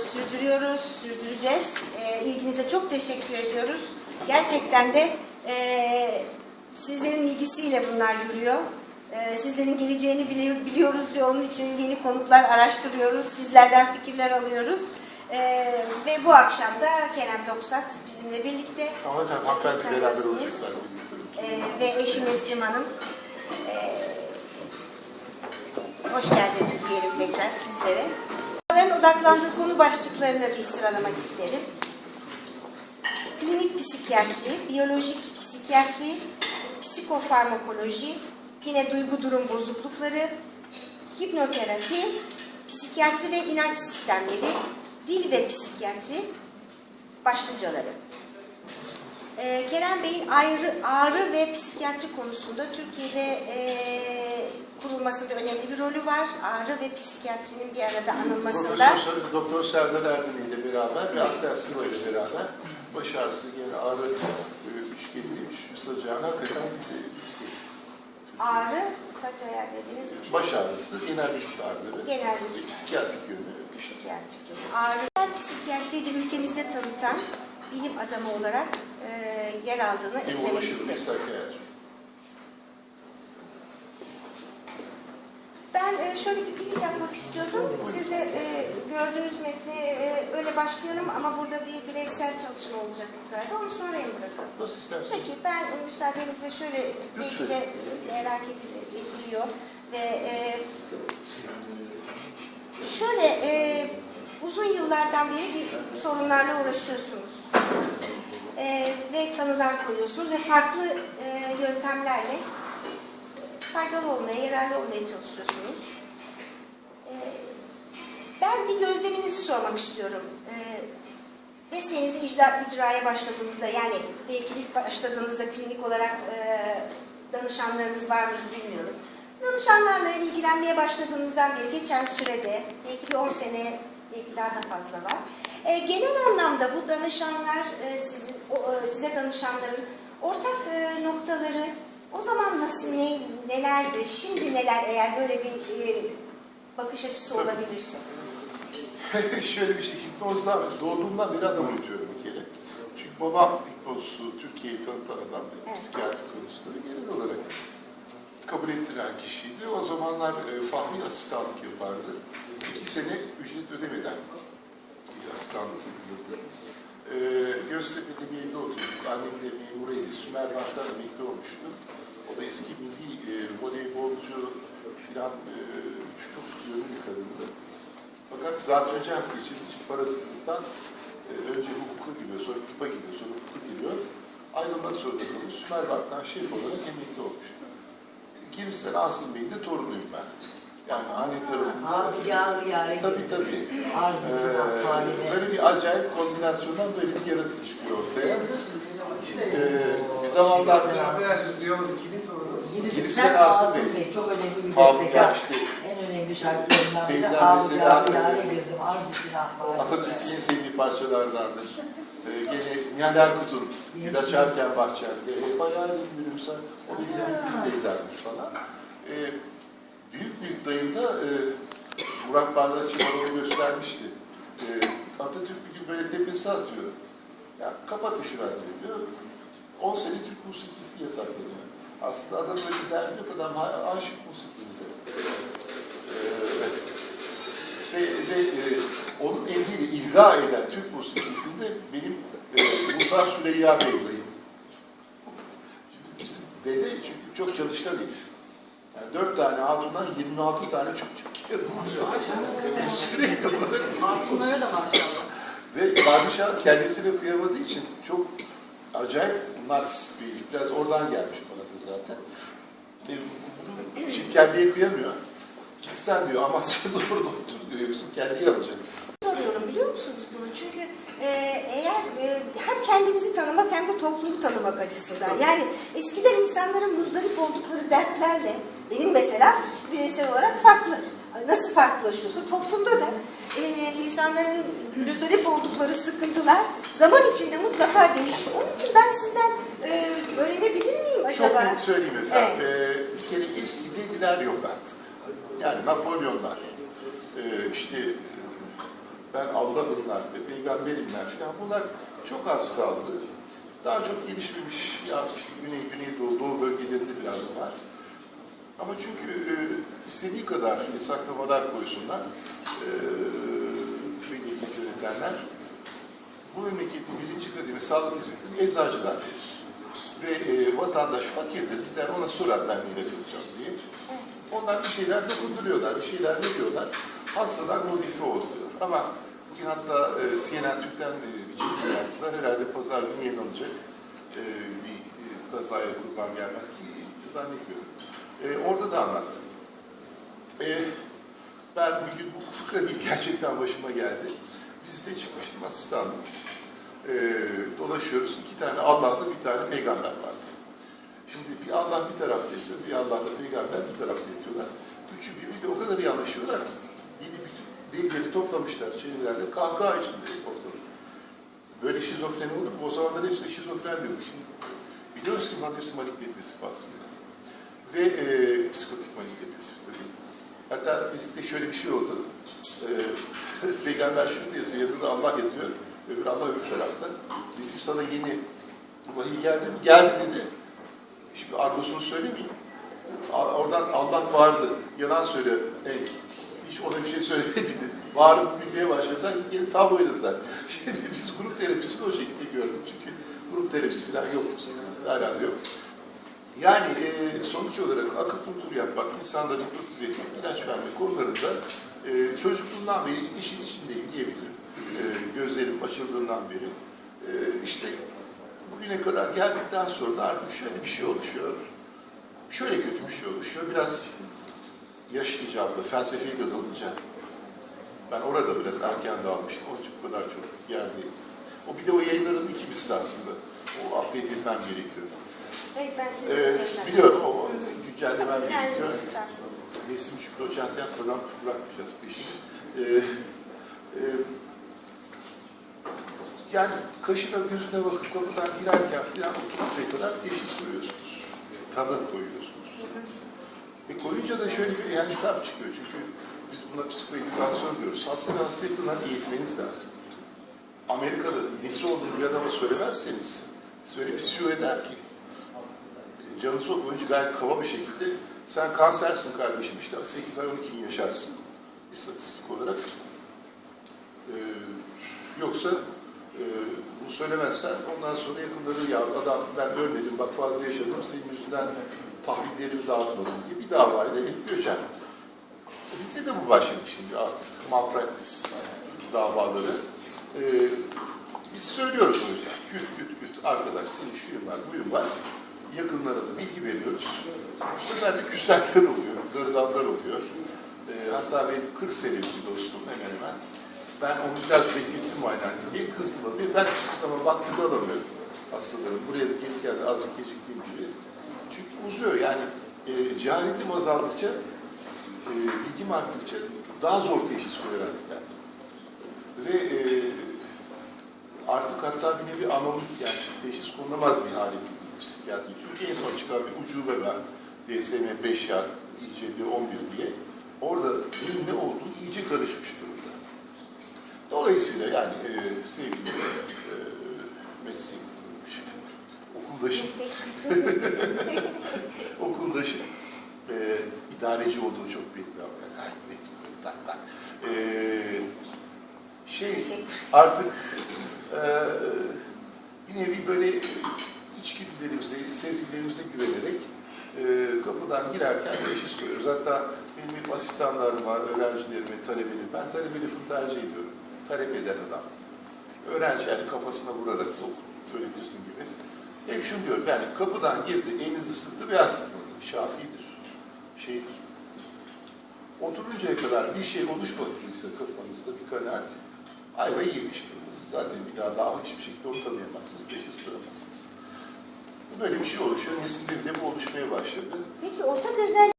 Sürdürüyoruz, sürdüreceğiz. Ee, ilginize çok teşekkür ediyoruz. Gerçekten de e, sizlerin ilgisiyle bunlar yürüyor. Ee, sizlerin geleceğini bili- biliyoruz ve onun için yeni konuklar araştırıyoruz. Sizlerden fikirler alıyoruz. Ee, ve bu akşam da Kerem Doksat bizimle birlikte. Ama efendim Çok iyi hanımefendi beraber olacaklar. Ee, ve eşi Neslim Hanım. Ee, hoş geldiniz diyelim tekrar sizlere. Odaklandığı konu başlıklarını bir sıralamak isterim. Klinik psikiyatri, biyolojik psikiyatri, psikofarmakoloji, yine duygu durum bozuklukları, hipnoterapi, psikiyatri ve inanç sistemleri, dil ve psikiyatri başlıcaları. Ee, Kerem Bey'in ağrı ve psikiyatri konusunda Türkiye'de e, kurulmasında önemli bir rolü var. Ağrı ve psikiyatrinin bir arada anılmasında. Profesör Doktor Serdar Erdem ile beraber ve Aslen Sıva ile beraber baş ağrısı, gene ağrı, e, üçgeni, üç sacağına hakikaten e, Ağrı, saç ayağı dediğiniz üç baş ağrısı, genel vücut ağrıları, genel vücut psikiyatrik yönü. psikiyatrik durum. Ağrı psikiyatriyi de ülkemizde tanıtan bilim adamı olarak e, yer aldığını eklemek isterim. Ben e, şöyle bir giriş yapmak istiyorum. Siz de e, gördüğünüz metni e, öyle başlayalım ama burada bir bireysel çalışma olacak yukarıda. Onu sonraya mı bırakalım? Nasıl isterseniz. Peki ben müsaadenizle şöyle belki de merak edil- ediliyor ve şöyle uzun yıllardan beri bir sorunlarla uğraşıyorsunuz. Ve tanılar koyuyorsunuz ve farklı yöntemlerle faydalı olmaya, yararlı olmaya çalışıyorsunuz. E, ben bir gözleminizi sormak istiyorum. E, mesleğinizi icra, icraya başladığınızda yani belki ilk başladığınızda klinik olarak e, danışanlarınız var mı bilmiyorum. Danışanlarla ilgilenmeye başladığınızdan beri geçen sürede belki bir 10 sene belki daha da fazla var. E, genel anlamda bu danışanlar e, sizin e, size danışanların ortak noktaları o zaman nasıl ne, nelerdir? Şimdi neler eğer böyle bir e, bakış açısı olabilirse? Şöyle bir şey, hipnozdan, doğduğumdan beri adam uyutuyorum bir kere. Çünkü babam hipnozu Türkiye'yi tanıtan adam, Evet. psikiyatri konusunda genel olarak kabul ettiren kişiydi. O zamanlar e, Fahri asistanlık yapardı. İki sene ücret ödemeden bir asistanlık yapıyordu. E, Göztepe'de bir evde oturduk. Annem de memuruydu. Sümer Bank'tan emekli olmuştu. O da eski milli e, voleybolcu filan e, çok yönlü kadındı. Fakat zatürre cemti için hiç parasızlıktan e, önce hukuka giriyor, sonra tıpa giriyor, sonra hukuka giriyor. Ayrılmak zorunda kalıyor. Sümer Bank'tan şef olarak emekli olmuştu. Girirsen Asım Bey'in de torunuyum ben. Yani anne tarafında... Abi yani. Tabii tabii. Arz için Ee, böyle bir acayip kombinasyondan böyle bir yaratık çıkıyor ortaya. Ee, bir zamanlar Arkadaşlar diyorum kimin? Giripsen Sen Asım Bey. Bey çok önemli bir ya işte En önemli şarkılarından biri Teyzem mesela. Atatürk'ün en sevdiği parçalardandır. Ee, gene Nihal Erkut'un bir açarken bahçende. E, bayağı bir insan. O büyük teyzemmiş falan. Ee, büyük büyük dayım da e, Murat Bardakçı bana göstermişti. Ee, Atatürk bir gün böyle tepesi atıyor. Ya kapatın şu radyoyu diyor. 10 sene Türk musikisi yasaklanıyor. Aslında adam öyle derdi yok. Adam aşık musikimize. Ve, ve e, onun emriyle ilga eden Türk musikisinde benim e, Musa Süreyya Bey dayım. Bizim dede çünkü çok çalışkan herif. Yani dört tane hatundan 26 tane çocuk yapmış. Sürekli olarak. Bunlara da maşallah. Ve padişah kendisine kıyamadığı için çok acayip narsist bir. Biraz oradan gelmiş bana da zaten. E, şimdi kendine kıyamıyor. Gitsen diyor ama sen orada otur diyor. Yoksa kendiyi alacak. soruyorum biliyor musunuz bunu? Çünkü e, eğer e, hem kendimizi tanımak hem de toplumu tanımak açısından. Yani eskiden insanların muzdarip oldukları dertlerle benim mesela bireysel olarak farklı. Nasıl farklılaşıyorsa toplumda da e, insanların muzdarip oldukları sıkıntılar zaman içinde mutlaka değişiyor. Onun için ben sizden e, öğrenebilir miyim acaba? Çok net söyleyeyim efendim. Ee, bir kere eski deliler yok artık. Yani Napolyonlar, e, işte ben Allah'ımlar ve peygamberimler falan bunlar çok az kaldı. Daha çok gelişmemiş, ya işte Güney, Güneydoğu, Doğu bölgelerinde biraz var. Ama çünkü e, istediği kadar yasaklamalar koysunlar, e, memleket yönetenler, bu memleketin birinci kademi sağlık hizmetini eczacılar verir. Ve e, vatandaş fakirdir, gider ona sorar ben ilaç alacağım diye. Onlar bir şeyler dokunduruyorlar, bir şeyler veriyorlar. Hastalar modifiye oluyor. Ama bugün hatta e, CNN Türk'ten e, bir çekim yaptılar. Herhalde pazar günü yayınlanacak e, bir e, kazaya kurban gelmez ki zannetmiyorum. E, orada da anlattım. E, ben bir gün bu fıkra değil gerçekten başıma geldi. Vizite çıkmıştım asistanım. E, dolaşıyoruz. iki tane Allah'la bir tane peygamber vardı. Şimdi bir Allah bir tarafta yatıyor, bir Allah da peygamber bir tarafta yatıyorlar. Üçü birbiriyle o kadar iyi anlaşıyorlar ki. Yedi bütün delilleri toplamışlar çevrelerde, kahkaha içinde ortalık. Böyle şizofreni olur mu? O zamanlar hepsi şizofren diyordu. Şimdi biliyoruz ki Mandersi manik depresif aslında. Ve e, psikotik manik depresif tabii. Hatta bizde şöyle bir şey oldu. E, peygamber şunu yatıyor, yanında Allah yatıyor. Öbür Allah öbür tarafta. Dedim sana yeni vahiy geldi mi? Geldi dedi. Şimdi argosunu söylemeyeyim. Oradan Allah vardı. Yalan söylüyor. Enk. Hiç ona bir şey söylemedi dedi. Bağırıp gülmeye başladılar. Yine tam oynadılar. Şimdi biz grup terapisini o şekilde gördük. Çünkü grup terapisi falan yoktu. Hala yok. Yani e, sonuç olarak akupunktur yapmak, insanları hipnotize etmek, ilaç vermek konularında e, çocukluğumdan beri işin içindeyim diyebilirim. E, gözlerim açıldığından beri. E, işte bugüne kadar geldikten sonra da artık şöyle bir şey oluşuyor. Şöyle kötü bir şey oluşuyor. Biraz yaş icabı, felsefeye de dalınca ben orada biraz erken dalmıştım. Onun için bu kadar çok yerde. O bir de o yayınların iki misli aslında. O update etmem gerekiyor. Evet ben size Ee, söylerim. biliyorum o güncellemem Yani gerekiyor. Resim Şükrü Hoca'nın yapmadan bırakmayacağız peşini. Ee, e, yani kaşına gözüne bakıp kapıdan girerken falan oturuncaya kadar teşhis koyuyorsunuz. Tanı koyuyorsunuz. Ve koyunca da şöyle bir handikap çıkıyor. Çünkü biz buna psikoedükasyon diyoruz. Hasta ve hasta yakından eğitmeniz lazım. Amerika'da nesi olduğunu bir adama söylemezseniz, söyle bir CEO eder ki, canınızı okuyunca gayet kaba bir şekilde sen kansersin kardeşim işte 8 ay 12 gün yaşarsın istatistik olarak. Ee, yoksa e, bunu söylemezsen ondan sonra yakınları ya adam ben ölmedim bak fazla yaşadım senin yüzünden tahvillerimi dağıtmadım diye bir davayla elip göçer. Bizde de bu başladı şimdi artık malpraktis davaları. Ee, biz söylüyoruz o yüzden. Küt küt küt arkadaş senin şuyun var buyun var. Yakınlara da bilgi veriyoruz. Bu sefer de küsenler oluyor, darılanlar oluyor. Ee, hatta benim 40 senelik bir dostum hemen hemen. Ben onu biraz beklettim aynen diye kızdım. Bir Ben hiçbir zaman vaktinde alamıyorum hastalarım. Buraya gelip geldi azıcık geciktiğim gibi. Çünkü uzuyor yani e, cehaletim azaldıkça, e, bilgim arttıkça daha zor teşhis koyarak geldim. Ve e, artık hatta bir nevi anomik yani teşhis konulamaz bir geldi psikiyatri. Çünkü en son çıkan bir ucube var. DSM 5 ya, ICD 11 diye. Orada neyin ne olduğu iyice karışmış durumda. Dolayısıyla yani e, sevgili e, meslek okuldaşım, okuldaşım e, idareci olduğu çok belli ama gayet net böyle tak tak. E, şey artık e, bir nevi böyle içgüdülerimize, sezgilerimize güvenerek e, kapıdan girerken teşhis koyuyoruz. Hatta benim hep asistanlarıma, öğrencilerime, talebelerim, ben talebeliğimi tercih ediyorum. Talep eden adam. Öğrenci yani kafasına vurarak öğretirsin gibi. Hep şunu diyorum, yani kapıdan girdi, elinizi sıktı veya sıkmadı. Şafidir, şeydir. Oturuncaya kadar bir şey oluşmadıysa kafanızda bir kanaat, ayvayı yemiş kırmızı. Zaten bir daha daha hiçbir şekilde ortalayamazsınız, teşhis koyamazsınız. Böyle bir şey oluşuyor. Nesilde bile bu oluşmaya başladı. Peki ortak özellik